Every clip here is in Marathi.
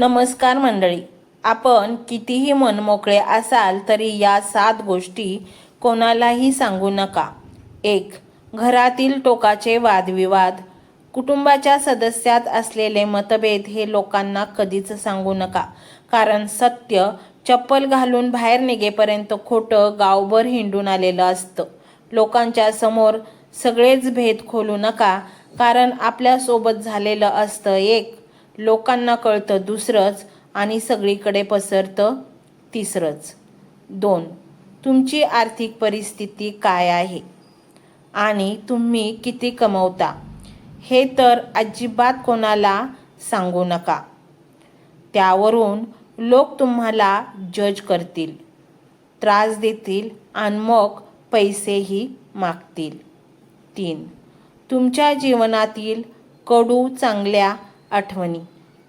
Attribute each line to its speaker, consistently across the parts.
Speaker 1: नमस्कार मंडळी. आपण कितीही मनमोकळे असाल तरी या सात गोष्टी कोणालाही सांगू नका. एक घरातील टोकाचे वादविवाद. कुटुंबाच्या सदस्यात असलेले मतभेद हे लोकांना कधीच सांगू नका. कारण सत्य चप्पल घालून बाहेर निघेपर्यंत खोटं गावभर हिंडून आलेलं असतं. लोकांच्या समोर सगळेच भेद खोलू नका. कारण आपल्यासोबत झालेलं असतं एक लोकांना कळतं दुसरंच आणि सगळीकडे पसरतं तिसरंच. दोन तुमची आर्थिक परिस्थिती काय आहे? आणि तुम्ही किती कमवता? हे तर अजिबात कोणाला सांगू नका. त्यावरून लोक तुम्हाला जज करतील. त्रास देतील आणि मग पैसेही मागतील. तीन तुमच्या जीवनातील कडू चांगल्या आठवणी.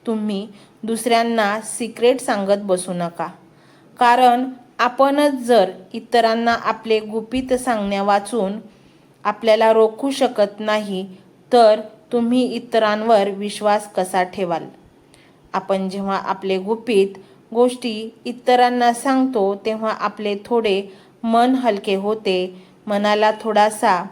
Speaker 1: तुम्ही दुसऱ्यांना सिक्रेट सांगत बसू नका. कारण आपणच जर इतरांना आपले गुपित सांगण्या वाचून आपल्याला रोखू शकत नाही तर तुम्ही इतरांवर विश्वास कसा ठेवाल? आपण जेव्हा आपले गुपित गोष्टी इतरांना सांगतो तेव्हा आपले थोडे मन हलके होते मनाला थोडासा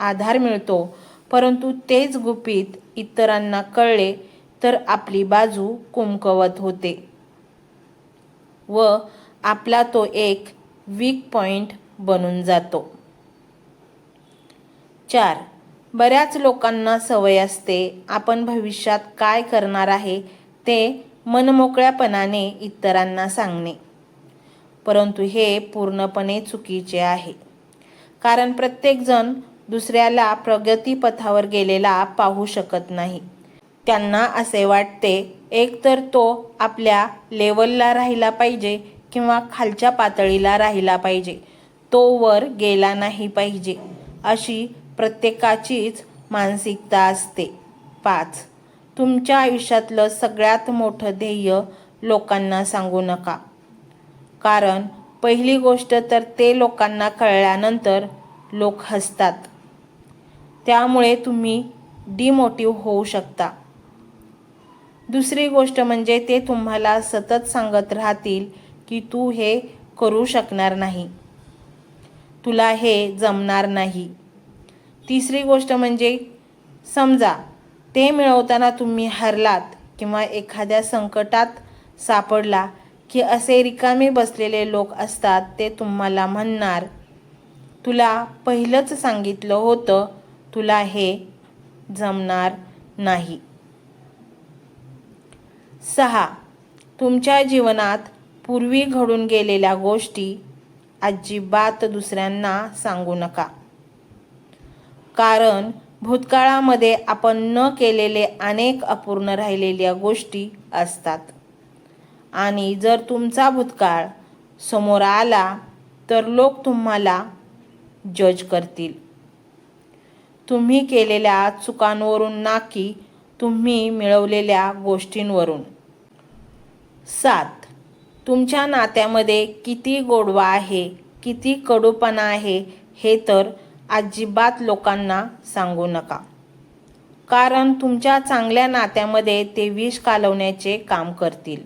Speaker 1: आधार मिळतो परंतु तेच गुपित इतरांना कळले तर आपली बाजू कुमकवत होते. व आपला तो एक वीक पॉइंट बनून जातो. चार. बऱ्याच लोकांना सवय असते आपण भविष्यात काय करणार आहे ते मनमोकळ्यापणाने इतरांना सांगणे. परंतु हे पूर्णपणे चुकीचे आहे. कारण प्रत्येकजण दुसऱ्याला प्रगतीपथावर गेलेला पाहू शकत नाही. त्यांना असे वाटते एकतर तो आपल्या लेवलला राहिला पाहिजे किंवा खालच्या पातळीला राहिला पाहिजे. तो वर गेला नाही पाहिजे अशी प्रत्येकाचीच मानसिकता असते. पाच तुमच्या आयुष्यातलं सगळ्यात मोठं ध्येय लोकांना सांगू नका. कारण पहिली गोष्ट तर ते लोकांना कळल्यानंतर लोक हसतात. त्यामुळे तुम्ही डिमोटिव होऊ शकता. दुसरी गोष्ट म्हणजे ते तुम्हाला सतत सांगत राहतील की तू हे करू शकणार नाही. तुला हे जमणार नाही. तिसरी गोष्ट म्हणजे समजा ते मिळवताना तुम्ही हरलात किंवा एखाद्या संकटात सापडला की असे रिकामे बसलेले लोक असतात ते तुम्हाला म्हणणार. तुला पहिलंच सांगितलं होतं तुला हे जमणार नाही. सहा. तुमच्या जीवनात पूर्वी घडून गेलेल्या गोष्टी अजिबात दुसऱ्यांना सांगू नका. कारण भूतकाळामध्ये आपण न केलेले अनेक अपूर्ण राहिलेल्या गोष्टी असतात. आणि जर तुमचा भूतकाळ समोर आला तर लोक तुम्हाला जज करतील. तुम्ही केलेल्या चुकांवरून ना की तुम्ही मिळवलेल्या गोष्टींवरून. सात. तुमच्या नात्यामध्ये किती गोडवा आहे किती कडूपणा आहे हे तर अजिबात लोकांना सांगू नका. कारण तुमच्या चांगल्या नात्यामध्ये ते विष कालवण्याचे काम करतील.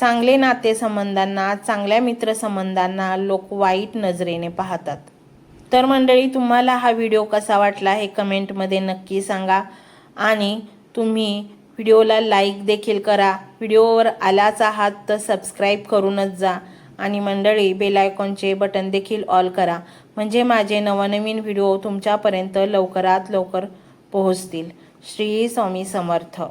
Speaker 1: चांगले नातेसंबंधांना चांगल्या मित्रसंबंधांना लोक वाईट नजरेने पाहतात. तर मंडळी तुम्हाला हा व्हिडिओ कसा वाटला हे कमेंटमध्ये नक्की सांगा. आणि तुम्ही व्हिडिओला लाईक देखील करा. व्हिडिओवर आलाच आहात तर सबस्क्राईब करूनच जा. आणि मंडळी बेलायकॉनचे बटन देखील ऑल करा. म्हणजे माझे नवनवीन व्हिडिओ तुमच्यापर्यंत लवकरात लवकर पोहोचतील. श्री स्वामी समर्थ.